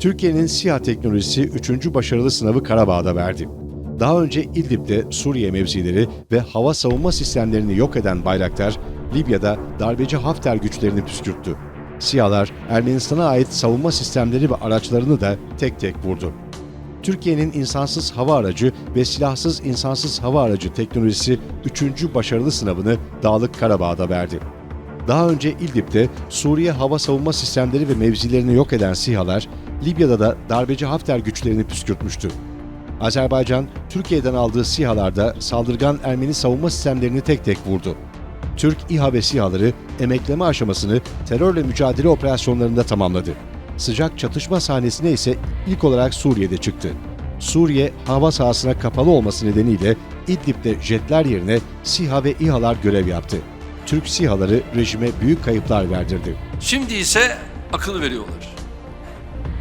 Türkiye'nin SİHA teknolojisi 3. başarılı sınavı Karabağ'da verdi. Daha önce İdlib'de Suriye mevzileri ve hava savunma sistemlerini yok eden Bayraktar, Libya'da darbeci Hafter güçlerini püskürttü. SİHA'lar Ermenistan'a ait savunma sistemleri ve araçlarını da tek tek vurdu. Türkiye'nin insansız hava aracı ve silahsız insansız hava aracı teknolojisi 3. başarılı sınavını Dağlık Karabağ'da verdi. Daha önce İdlib'de Suriye hava savunma sistemleri ve mevzilerini yok eden SİHA'lar, Libya'da da darbeci Hafter güçlerini püskürtmüştü. Azerbaycan, Türkiye'den aldığı SİHA'larda saldırgan Ermeni savunma sistemlerini tek tek vurdu. Türk İHA ve SİHA'ları emekleme aşamasını terörle mücadele operasyonlarında tamamladı. Sıcak çatışma sahnesine ise ilk olarak Suriye'de çıktı. Suriye hava sahasına kapalı olması nedeniyle İdlib'de jetler yerine SİHA ve İHA'lar görev yaptı. Türk SİHA'ları rejime büyük kayıplar verdirdi. Şimdi ise akıl veriyorlar.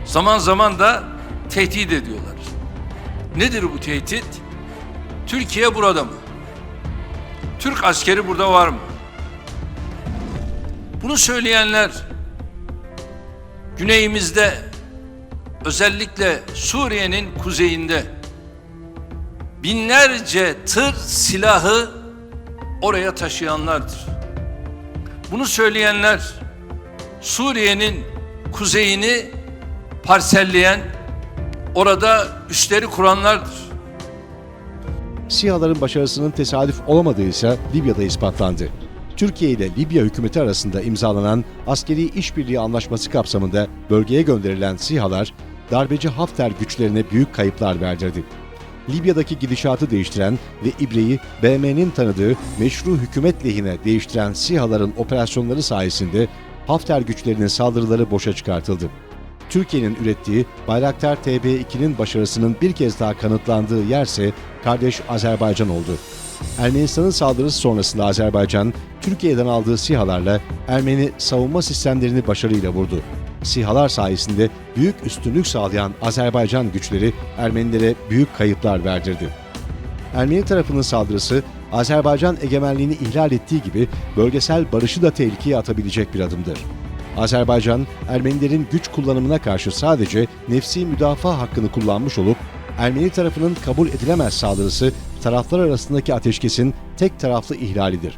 Zaman zaman da tehdit ediyorlar. Nedir bu tehdit? Türkiye burada mı? Türk askeri burada var mı? Bunu söyleyenler güneyimizde özellikle Suriye'nin kuzeyinde binlerce tır silahı oraya taşıyanlardır. Bunu söyleyenler Suriye'nin kuzeyini parselleyen, orada üsleri kuranlardır. SİHA'ların başarısının tesadüf olamadığı ise Libya'da ispatlandı. Türkiye ile Libya hükümeti arasında imzalanan askeri işbirliği anlaşması kapsamında bölgeye gönderilen SİHA'lar darbeci Hafter güçlerine büyük kayıplar verdirdi. Libya'daki gidişatı değiştiren ve İbre'yi BM'nin tanıdığı meşru hükümet lehine değiştiren SİHA'ların operasyonları sayesinde Hafter güçlerinin saldırıları boşa çıkartıldı. Türkiye'nin ürettiği Bayraktar TB2'nin başarısının bir kez daha kanıtlandığı yerse kardeş Azerbaycan oldu. Ermenistan'ın saldırısı sonrasında Azerbaycan, Türkiye'den aldığı SİHA'larla Ermeni savunma sistemlerini başarıyla vurdu. SİHA'lar sayesinde büyük üstünlük sağlayan Azerbaycan güçleri Ermenilere büyük kayıplar verdirdi. Ermeni tarafının saldırısı Azerbaycan egemenliğini ihlal ettiği gibi bölgesel barışı da tehlikeye atabilecek bir adımdır. Azerbaycan, Ermenilerin güç kullanımına karşı sadece nefsi müdafaa hakkını kullanmış olup, Ermeni tarafının kabul edilemez saldırısı taraflar arasındaki ateşkesin tek taraflı ihlalidir.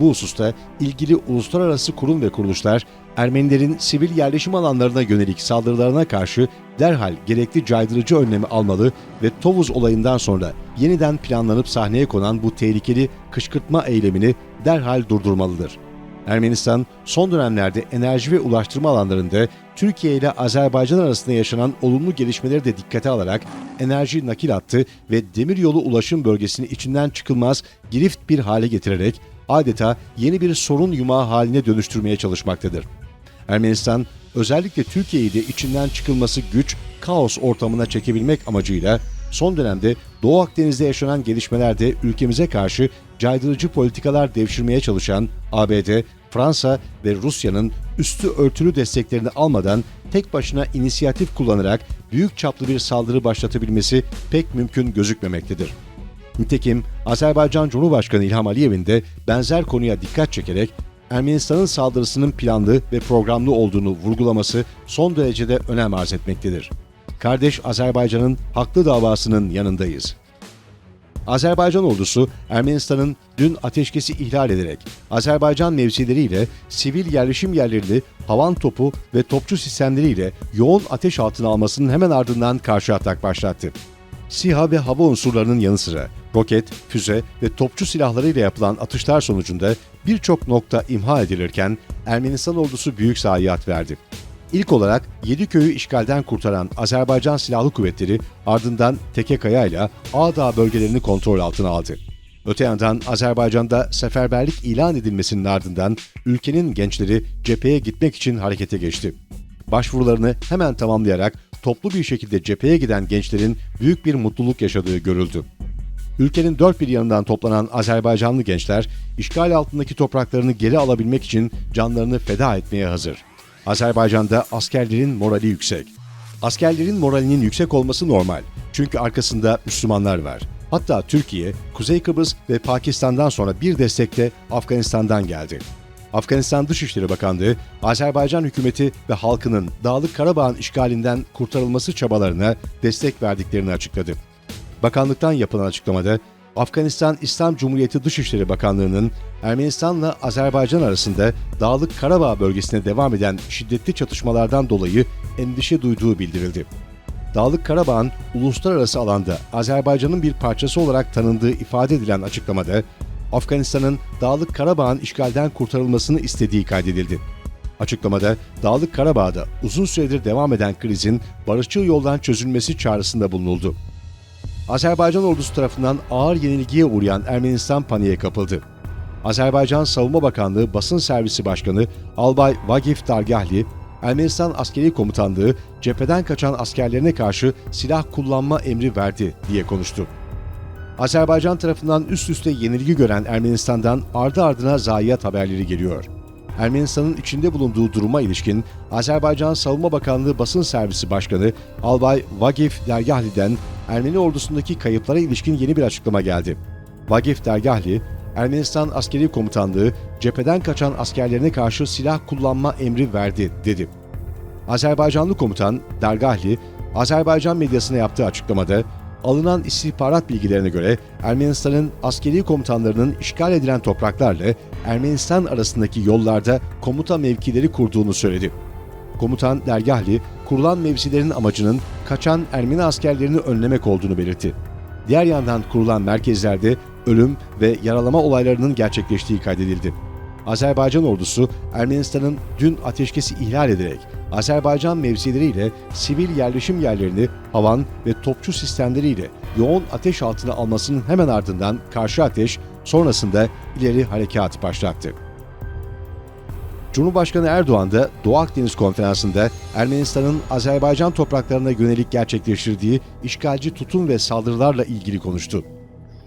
Bu hususta ilgili uluslararası kurum ve kuruluşlar Ermenilerin sivil yerleşim alanlarına yönelik saldırılarına karşı derhal gerekli caydırıcı önlemi almalı ve Tovuz olayından sonra yeniden planlanıp sahneye konan bu tehlikeli kışkırtma eylemini derhal durdurmalıdır. Ermenistan son dönemlerde enerji ve ulaştırma alanlarında Türkiye ile Azerbaycan arasında yaşanan olumlu gelişmeleri de dikkate alarak enerji nakil hattı ve demiryolu ulaşım bölgesini içinden çıkılmaz girift bir hale getirerek adeta yeni bir sorun yumağı haline dönüştürmeye çalışmaktadır. Ermenistan özellikle Türkiye'yi de içinden çıkılması güç, kaos ortamına çekebilmek amacıyla son dönemde Doğu Akdeniz'de yaşanan gelişmelerde ülkemize karşı caydırıcı politikalar devşirmeye çalışan ABD, Fransa ve Rusya'nın üstü örtülü desteklerini almadan tek başına inisiyatif kullanarak büyük çaplı bir saldırı başlatabilmesi pek mümkün gözükmemektedir. Nitekim Azerbaycan Cumhurbaşkanı İlham Aliyev'in de benzer konuya dikkat çekerek Ermenistan'ın saldırısının planlı ve programlı olduğunu vurgulaması son derecede önem arz etmektedir. Kardeş Azerbaycan'ın haklı davasının yanındayız. Azerbaycan ordusu Ermenistan'ın dün ateşkesi ihlal ederek Azerbaycan mevzileriyle sivil yerleşim yerlerini havan topu ve topçu sistemleriyle yoğun ateş altına almasının hemen ardından karşı atak başlattı. SİHA ve hava unsurlarının yanı sıra roket, füze ve topçu silahlarıyla yapılan atışlar sonucunda birçok nokta imha edilirken Ermenistan ordusu büyük zayiat verdi. İlk olarak 7 köyü işgalden kurtaran Azerbaycan Silahlı Kuvvetleri ardından Tekekaya ile Ağdağ bölgelerini kontrol altına aldı. Öte yandan Azerbaycan'da seferberlik ilan edilmesinin ardından ülkenin gençleri cepheye gitmek için harekete geçti. Başvurularını hemen tamamlayarak toplu bir şekilde cepheye giden gençlerin büyük bir mutluluk yaşadığı görüldü. Ülkenin dört bir yanından toplanan Azerbaycanlı gençler, işgal altındaki topraklarını geri alabilmek için canlarını feda etmeye hazır. Azerbaycan'da askerlerin morali yüksek. Askerlerin moralinin yüksek olması normal. Çünkü arkasında Müslümanlar var. Hatta Türkiye, Kuzey Kıbrıs ve Pakistan'dan sonra bir destek de Afganistan'dan geldi. Afganistan Dışişleri Bakanlığı, Azerbaycan hükümeti ve halkının Dağlık Karabağ'ın işgalinden kurtarılması çabalarına destek verdiklerini açıkladı. Bakanlıktan yapılan açıklamada, Afganistan İslam Cumhuriyeti Dışişleri Bakanlığı'nın Ermenistan'la Azerbaycan arasında Dağlık Karabağ bölgesine devam eden şiddetli çatışmalardan dolayı endişe duyduğu bildirildi. Dağlık Karabağ'ın uluslararası alanda Azerbaycan'ın bir parçası olarak tanındığı ifade edilen açıklamada, Afganistan'ın Dağlık Karabağ'ın işgalden kurtarılmasını istediği kaydedildi. Açıklamada Dağlık Karabağ'da uzun süredir devam eden krizin barışçıl yoldan çözülmesi çağrısında bulunuldu. Azerbaycan ordusu tarafından ağır yenilgiye uğrayan Ermenistan paniğe kapıldı. Azerbaycan Savunma Bakanlığı Basın Servisi Başkanı Albay Vagif Dargahli, Ermenistan Askeri Komutanlığı cepheden kaçan askerlerine karşı silah kullanma emri verdi diye konuştu. Azerbaycan tarafından üst üste yenilgi gören Ermenistan'dan ardı ardına zayiat haberleri geliyor. Ermenistan'ın içinde bulunduğu duruma ilişkin Azerbaycan Savunma Bakanlığı Basın Servisi Başkanı Albay Vagif Dergahli'den Ermeni ordusundaki kayıplara ilişkin yeni bir açıklama geldi. Vagif Dergahli, Ermenistan Askeri Komutanlığı cepheden kaçan askerlerine karşı silah kullanma emri verdi dedi. Azerbaycanlı komutan Dergahli, Azerbaycan medyasına yaptığı açıklamada alınan istihbarat bilgilerine göre Ermenistan'ın askeri komutanlarının işgal edilen topraklarla Ermenistan arasındaki yollarda komuta mevkileri kurduğunu söyledi. Komutan Dergahli, kurulan mevzilerin amacının kaçan Ermeni askerlerini önlemek olduğunu belirtti. Diğer yandan kurulan merkezlerde ölüm ve yaralama olaylarının gerçekleştiği kaydedildi. Azerbaycan ordusu Ermenistan'ın dün ateşkesi ihlal ederek Azerbaycan mevzileriyle sivil yerleşim yerlerini havan ve topçu sistemleriyle yoğun ateş altına almasının hemen ardından karşı ateş sonrasında ileri harekat başlattı. Cumhurbaşkanı Erdoğan da Doğu Akdeniz Konferansı'nda Ermenistan'ın Azerbaycan topraklarına yönelik gerçekleştirdiği işgalci tutum ve saldırılarla ilgili konuştu.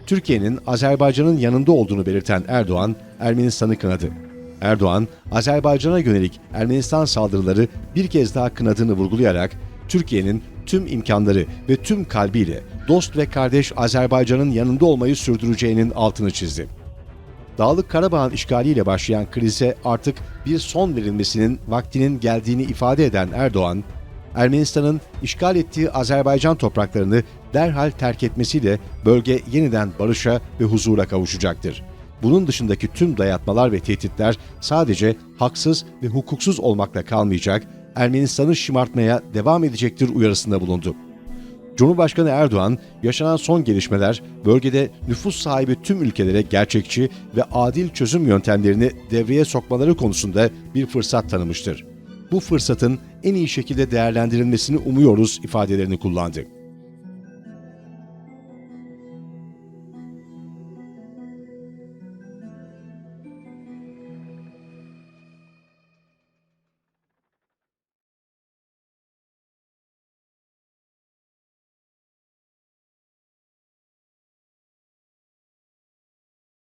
Türkiye'nin Azerbaycan'ın yanında olduğunu belirten Erdoğan, Ermenistan'ı kınadı. Erdoğan, Azerbaycan'a yönelik Ermenistan saldırıları bir kez daha kınadığını vurgulayarak, Türkiye'nin tüm imkanları ve tüm kalbiyle dost ve kardeş Azerbaycan'ın yanında olmayı sürdüreceğinin altını çizdi. Dağlık Karabağ'ın işgaliyle başlayan krize artık bir son verilmesinin vaktinin geldiğini ifade eden Erdoğan, Ermenistan'ın işgal ettiği Azerbaycan topraklarını derhal terk etmesiyle bölge yeniden barışa ve huzura kavuşacaktır. Bunun dışındaki tüm dayatmalar ve tehditler sadece haksız ve hukuksuz olmakla kalmayacak, Ermenistan'ı şımartmaya devam edecektir uyarısında bulundu. Cumhurbaşkanı Erdoğan, yaşanan son gelişmeler bölgede nüfus sahibi tüm ülkelere gerçekçi ve adil çözüm yöntemlerini devreye sokmaları konusunda bir fırsat tanımıştır. Bu fırsatın en iyi şekilde değerlendirilmesini umuyoruz ifadelerini kullandı.